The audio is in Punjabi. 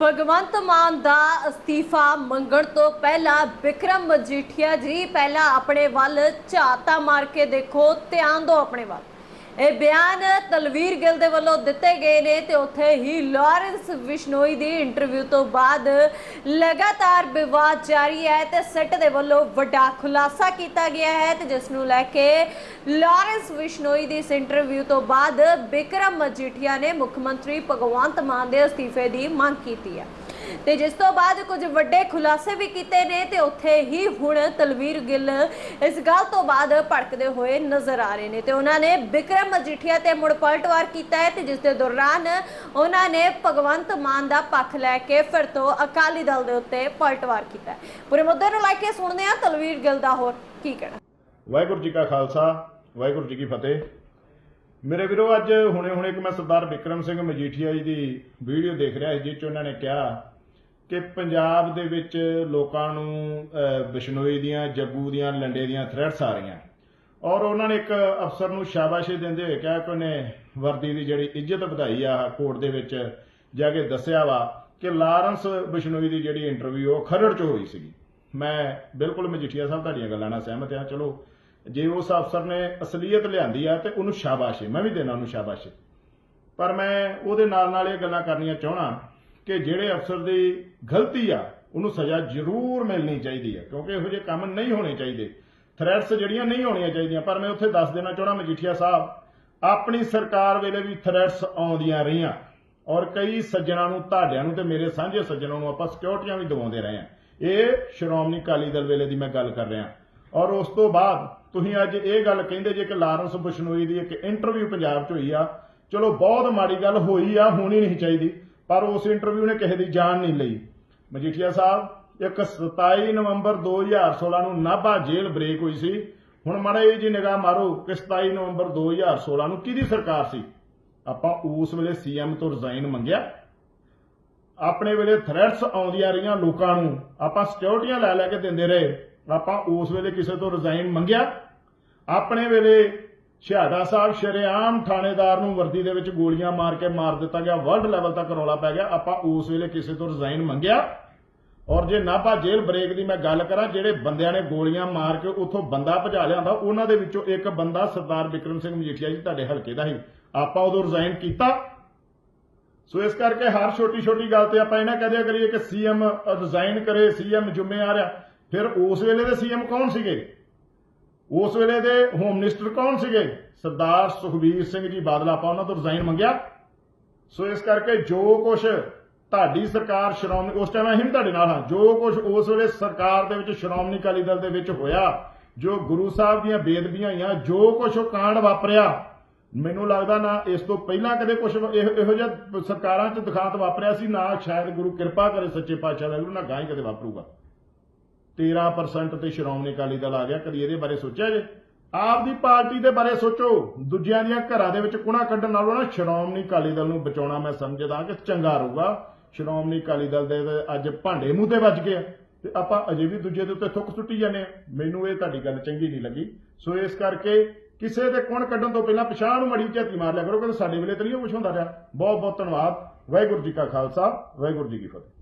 ਭਗਵੰਤ ਮਾਨ ਦਾ ਅਸਤੀਫਾ ਮੰਗਣ ਤੋਂ ਪਹਿਲਾਂ ਵਿਕਰਮ ਮਜੀਠੀਆ ਜੀ, ਪਹਿਲਾਂ ਆਪਣੇ ਵੱਲ ਝਾਤਾ ਮਾਰ ਕੇ ਦੇਖੋ, ਧਿਆਨ ਦਿਓ ਆਪਣੇ ਵੱਲ। ਇਹ ਬਿਆਨ ਤਲਵੀਰ ਗਿੱਲ ਦੇ ਵੱਲੋਂ ਦਿੱਤੇ ਗਏ ਨੇ ਤੇ ਉੱਥੇ ਹੀ ਲਾਰੈਂਸ ਵਿਸ਼ਨੋਈ ਦੀ ਇੰਟਰਵਿਊ ਤੋਂ ਬਾਅਦ ਲਗਾਤਾਰ ਵਿਵਾਦ ਜਾਰੀ ਹੈ ਤੇ ਸੈੱਟ ਦੇ ਵੱਲੋਂ ਵੱਡਾ ਖੁਲਾਸਾ ਕੀਤਾ ਗਿਆ ਹੈ ਤੇ ਜਿਸ ਨੂੰ ਲੈ ਕੇ ਲਾਰੈਂਸ ਵਿਸ਼ਨੋਈ ਦੀ ਇਸ ਇੰਟਰਵਿਊ ਤੋਂ ਬਾਅਦ ਬਿਕਰਮ ਮਜੀਠੀਆ ਨੇ ਮੁੱਖ ਮੰਤਰੀ ਭਗਵੰਤ ਮਾਨ ਦੇ ਅਸਤੀਫੇ ਦੀ ਮੰਗ ਕੀਤੀ ਹੈ। ਤੇ ਜਿਸ ਤੋਂ ਬਾਅਦ ਕੁਝ ਵੱਡੇ ਖੁਲਾਸੇ ਵੀ ਕੀਤੇ ਨੇ ਤੇ ਉੱਥੇ ਹੀ ਹੁਣ ਤਲਵੀਰ ਗਿੱਲ ਇਸ ਗੱਲ ਤੋਂ ਬਾਅਦ ਭੜਕਦੇ ਹੋਏ ਨਜ਼ਰ ਆ ਰਹੇ ਨੇ ਤੇ ਉਹਨਾਂ ਨੇ ਵਿਕਰਮ ਮਜੀਠੀਆ ਤੇ ਮੁੜ ਪਲਟਵਾਰ ਕੀਤਾ ਹੈ ਤੇ ਜਿਸ ਦੇ ਦੌਰਾਨ ਉਹਨਾਂ ਨੇ ਭਗਵੰਤ ਮਾਨ ਦਾ ਪੱਖ ਲੈ ਕੇ ਫਿਰ ਤੋਂ ਅਕਾਲੀ ਦਲ ਦੇ ਉੱਤੇ ਪਲਟਵਾਰ ਕੀਤਾ ਹੈ। ਪੂਰੇ ਮੁੱਦੇ ਨੂੰ ਲੈ ਕੇ ਸੁਣਦੇ ਹਾਂ ਤਲਵੀਰ ਗਿੱਲ ਦਾ ਹੋਰ ਕੀ ਕਹਿਣਾ। ਵਾਹਿਗੁਰੂ ਜੀ ਕਾ ਖਾਲਸਾ, ਵਾਹਿਗੁਰੂ ਜੀ ਕੀ ਫਤਿਹ। ਮੇਰੇ ਵੀਰੋ, ਅੱਜ ਹੁਣੇ ਹੁਣੇ ਇੱਕ ਮੈਂ ਸਰਦਾਰ ਵਿਕਰਮ ਸਿੰਘ ਮਜੀਠੀਆ ਜੀ ਦੀ ਵੀਡੀਓ ਦੇਖ ਰਿਹਾ ਸੀ, ਜਿਸ 'ਚ ਉਹਨਾਂ ਨੇ ਕਿਹਾ ਕਿ ਪੰਜਾਬ ਦੇ ਵਿੱਚ ਲੋਕਾਂ ਨੂੰ ਅਹ, ਬਿਸ਼ਨੋਈ ਦੀਆਂ ਜੱਗੂ ਦੀਆਂ ਲੰਡੇ ਦੀਆਂ ਥ੍ਰੈਟਸ ਆ ਰਹੀਆਂ ਔਰ ਉਹਨਾਂ ਨੇ ਇੱਕ ਅਫਸਰ ਨੂੰ ਸ਼ਾਬਾਸ਼ੇ ਦਿੰਦੇ ਹੋਏ ਕਿਹਾ ਕਿ ਉਹਨੇ ਵਰਦੀ ਦੀ ਜਿਹੜੀ ਇੱਜ਼ਤ ਵਧਾਈ ਆ ਕੋਰਟ ਦੇ ਵਿੱਚ ਜਾ ਕੇ ਦੱਸਿਆ ਵਾ ਕਿ ਲਾਰੈਂਸ ਬਿਸ਼ਨੋਈ ਦੀ ਜਿਹੜੀ ਇੰਟਰਵਿਊ ਉਹ ਖਰੜ 'ਚ ਹੋਈ ਸੀਗੀ। ਮੈਂ ਬਿਲਕੁਲ ਮਜੀਠੀਆ ਸਾਹਿਬ ਤੁਹਾਡੀਆਂ ਗੱਲਾਂ ਨਾਲ ਸਹਿਮਤ ਹਾਂ। ਚਲੋ ਜੇ ਉਸ ਅਫਸਰ ਨੇ ਅਸਲੀਅਤ ਲਿਆਂਦੀ ਆ ਤੇ ਉਹਨੂੰ ਸ਼ਾਬਾਸ਼ੇ ਮੈਂ ਵੀ ਦੇਣਾ ਉਹਨੂੰ ਸ਼ਾਬਾਸ਼ੇ। ਪਰ ਮੈਂ ਉਹਦੇ ਨਾਲ ਨਾਲ ਇਹ ਗੱਲਾਂ ਕਰਨੀਆਂ ਚਾਹਣਾ ਕਿ ਜਿਹੜੇ ਅਫਸਰ ਦੀ ਗਲਤੀ ਆ, ਉਹਨੂੰ ਸਜ਼ਾ ਜ਼ਰੂਰ ਮਿਲਣੀ ਚਾਹੀਦੀ ਆ, ਕਿਉਂਕਿ ਇਹੋ ਜਿਹੇ ਕੰਮ ਨਹੀਂ ਹੋਣੇ ਚਾਹੀਦੇ। ਥ੍ਰੈਟਸ ਜਿਹੜੀਆਂ ਨਹੀਂ ਹੋਣੀਆਂ ਚਾਹੀਦੀਆਂ, ਪਰ ਮੈਂ ਉੱਥੇ ਦੱਸ ਦੇਣਾ ਚਾਹਣਾ ਮਜੀਠੀਆ ਸਾਹਿਬ, ਆਪਣੀ ਸਰਕਾਰ ਵੇਲੇ ਵੀ ਥ੍ਰੈਟਸ ਆਉਂਦੀਆਂ ਰਹੀਆਂ ਔਰ ਕਈ ਸੱਜਣਾਂ ਨੂੰ, ਤੁਹਾਡਿਆਂ ਨੂੰ ਤੇ ਮੇਰੇ ਸਾਂਝੇ ਸੱਜਣਾਂ ਨੂੰ ਆਪਾਂ ਸਿਕਿਉਰਟੀਆਂ ਵੀ ਦਿਵਾਉਂਦੇ ਰਹੇ ਆ ਇਹ ਸ਼੍ਰੋਮਣੀ ਅਕਾਲੀ ਦਲ ਵੇਲੇ ਦੀ ਮੈਂ ਗੱਲ ਕਰ ਰਿਹਾ। ਔਰ ਉਸ ਤੋਂ ਬਾਅਦ ਤੁਸੀਂ ਅੱਜ ਇਹ ਗੱਲ ਕਹਿੰਦੇ ਜੇ ਕਿ ਲਾਰੈਂਸ ਬਸ਼ਨੋਈ ਦੀ ਇੱਕ ਇੰਟਰਵਿਊ ਪੰਜਾਬ 'ਚ ਹੋਈ ਆ, ਚਲੋ ਬਹੁਤ ਮਾੜੀ ਗੱਲ ਹੋਈ ਆ, ਹੋਣੀ ਨਹੀਂ ਚਾਹੀਦੀ। ਪਰ ਉਸ ਇੰਟਰਵਿਊ ਨੇ ਕਿਸੇ ਦੀ ਜਾਨ ਨਹੀਂ ਲਈ। ਮਜੀਠੀਆ ਸਾਹਿਬ, ਇੱਕ 27 ਨਵੰਬਰ 2016 ਨੂੰ ਨਾਭਾ ਜੇਲ੍ਹ ਬ੍ਰੇਕ ਹੋਈ ਸੀ। ਹੁਣ ਮਾੜਾ ਇਹ ਜੀ ਨਿਗਾਹ ਮਾਰੋ ਕਿ 27 ਨਵੰਬਰ 2016 ਨੂੰ ਕਿਹਦੀ ਸਰਕਾਰ ਸੀ? ਆਪਾਂ ਉਸ ਵੇਲੇ ਸੀਐਮ ਤੋਂ ਰਿਜ਼ਾਈਨ ਮੰਗਿਆ। ਆਪਣੇ ਵੇਲੇ ਥ੍ਰੈਟਸ ਆਉਂਦੀਆਂ ਰਹੀਆਂ ਲੋਕਾਂ ਨੂੰ। ਆਪਾਂ ਸਿਕਿਉਰਟੀਆਂ ਲੈ ਲੈ ਕੇ ਦਿੰਦੇ ਰਹੇ। ਆਪਾਂ ਉਸ ਵੇਲੇ ਕਿਸੇ ਤੋਂ ਰਿਜ਼ਾਈਨ ਮੰਗਿਆ। ਆਪਣੇ ਵੇਲੇ ਸ਼ਹਾਦਾ ਸਾਹਿਬ ਸ਼ਰੇਆਮ ਥਾਣੇਦਾਰ ਨੂੰ ਵਰਦੀ ਦੇ ਵਿੱਚ ਗੋਲੀਆਂ ਮਾਰ ਕੇ ਮਾਰ ਦਿੱਤਾ ਗਿਆ। ਵਰਲਡ ਲੈਵਲ ਤੱਕ ਰੌਲਾ ਪੈ ਗਿਆ। ਆਪਾਂ ਉਸ ਵੇਲੇ ਕਿਸੇ ਤੋਂ ਰਿਜ਼ਾਈਨ ਮੰਗਿਆ। ਔਰ ਜੇ ਨਾਭਾ ਜੇਲ੍ਹ ਬ੍ਰੇਕ ਦੀ ਮੈਂ ਗੱਲ ਕਰਾਂ, ਜਿਹੜੇ ਬੰਦਿਆਂ ਨੇ ਗੋਲੀਆਂ ਮਾਰ ਕੇ ਉੱਥੋਂ ਬੰਦਾ ਭਜਾ ਲਿਆਂਦਾ ਉਹਨਾਂ ਦੇ ਵਿੱਚੋਂ ਇੱਕ ਬੰਦਾ ਸਰਦਾਰ ਵਿਕਰਮ ਸਿੰਘ ਮਜੀਠੀਆ ਜੀ ਤੁਹਾਡੇ ਹਲਕੇ ਦਾ ਸੀ। ਆਪਾਂ ਉਦੋਂ ਰਿਜ਼ਾਈਨ ਕੀਤਾ। ਸੋ ਇਸ ਕਰਕੇ ਹਰ ਛੋਟੀ ਛੋਟੀ ਗੱਲ ਤੇ ਆਪਾਂ ਇਹਨਾਂ ਨਾ ਕਹਦਿਆ ਕਰੀਏ ਕਿ ਸੀਐਮ ਰਿਜ਼ਾਈਨ ਕਰੇ ਸੀਐਮ ਜ਼ਿੰਮੇਵਾਰ ਆ। ਫਿਰ ਉਸ ਵੇਲੇ ਦੇ ਸੀਐਮ ਕੌਣ ਸੀਗੇ? ਉਸ ਵੇਲੇ ਦੇ ਹੋਮ ਮਿਨਿਸਟਰ ਕੌਣ ਸੀਗੇ? ਸਰਦਾਰ ਸੁਖਬੀਰ ਸਿੰਘ ਜੀ, ਬਾਦਲ ਆਪਾਂ ਉਹਨਾਂ ਤੋਂ ਰਿਜ਼ਾਈਨ ਮੰਗਿਆ। ਸੋ ਇਸ ਕਰਕੇ ਜੋ ਕੁਝ ਤੁਹਾਡੀ ਸਰਕਾਰ ਸ਼੍ਰੋਮਣੀ, ਉਸ ਟਾਈਮ ਅਸੀਂ ਵੀ ਤੁਹਾਡੇ ਨਾਲ ਹਾਂ। ਜੋ ਕੁਝ ਉਸ ਵੇਲੇ ਸਰਕਾਰ ਦੇ ਵਿੱਚ ਸ਼੍ਰੋਮਣੀ ਅਕਾਲੀ ਦਲ ਦੇ ਵਿੱਚ ਹੋਇਆ, ਜੋ ਗੁਰੂ ਸਾਹਿਬ ਦੀਆਂ ਬੇਦਬੀਆਂ ਹੋਈਆਂ, ਜੋ ਕੁਝ ਉਹ ਕਾਂਡ ਵਾਪਰਿਆ, ਮੈਨੂੰ ਲੱਗਦਾ ਨਾ ਇਸ ਤੋਂ ਪਹਿਲਾਂ ਕਦੇ ਕੁਝ ਇਹੋ ਜਿਹਾ ਸਰਕਾਰਾਂ 'ਚ ਦਿਖਾਤ ਵਾਪਰਿਆ ਸੀ, ਨਾ ਸ਼ਾਇਦ ਗੁਰੂ ਕਿਰਪਾ ਕਰੇ ਸੱਚੇ ਪਾਤਸ਼ਾਹ ਦਾ, ਗੁਰੂ ਨਾ ਗਾਂ ਹੀ ਕਦੇ ਵਾਪਰੂਗਾ। 13% ਤੇ ਸ਼੍ਰੋਮਣੀ ਅਕਾਲੀ ਦਲ ਆ ਗਿਆ। ਕਦੀ ਇਹਦੇ ਬਾਰੇ ਸੋਚਿਆ ਜੇ? ਆਪ ਦੀ ਪਾਰਟੀ ਦੇ ਬਾਰੇ ਸੋਚੋ। ਦੂਜਿਆਂ ਦੀਆਂ ਘਰਾਂ ਦੇ ਵਿੱਚ ਕੁਣਾ ਕੱਢਣ ਨਾਲੋਂ ਨਾ ਸ਼੍ਰੋਮਣੀ ਅਕਾਲੀ ਦਲ ਨੂੰ ਬਚਾਉਣਾ ਮੈਂ ਸਮਝਦਾ ਕਿ ਚੰਗਾ ਰਹੂਗਾ। ਸ਼੍ਰੋਮਣੀ ਅਕਾਲੀ ਦਲ ਦੇ ਅੱਜ ਭਾਂਡੇ ਮੂੰਹ ਤੇ ਵੱਜ ਗਏ ਆ ਤੇ ਆਪਾਂ ਅਜੇ ਵੀ ਦੂਜੇ ਦੇ ਉੱਤੇ ਥੁੱਕ ਸੁੱਟੀ ਜਾਂਦੇ ਆ। ਮੈਨੂੰ ਇਹ ਤੁਹਾਡੀ ਗੱਲ ਚੰਗੀ ਨਹੀਂ ਲੱਗੀ। ਸੋ ਇਸ ਕਰਕੇ ਕਿਸੇ ਦੇ ਕੁਣ ਕੱਢਣ ਤੋਂ ਪਹਿਲਾਂ ਪਛਾਣ ਨੂੰ ਮੜੀ ਝਾਤੀ ਮਾਰ ਲਿਆ ਕਰੋ ਕਿ ਸਾਡੇ ਵੇਲੇ ਤਾਂ ਨਹੀਂ ਉਹ ਕੁਛ ਹੁੰਦਾ ਰਿਹਾ। ਬਹੁਤ ਬਹੁਤ ਧੰਨਵਾਦ। ਵਾਹਿਗੁਰੂ ਜੀ ਕਾ ਖਾਲਸਾ, ਵਾਹਿਗੁਰੂ ਜੀ ਕੀ ਫਤਿਹ।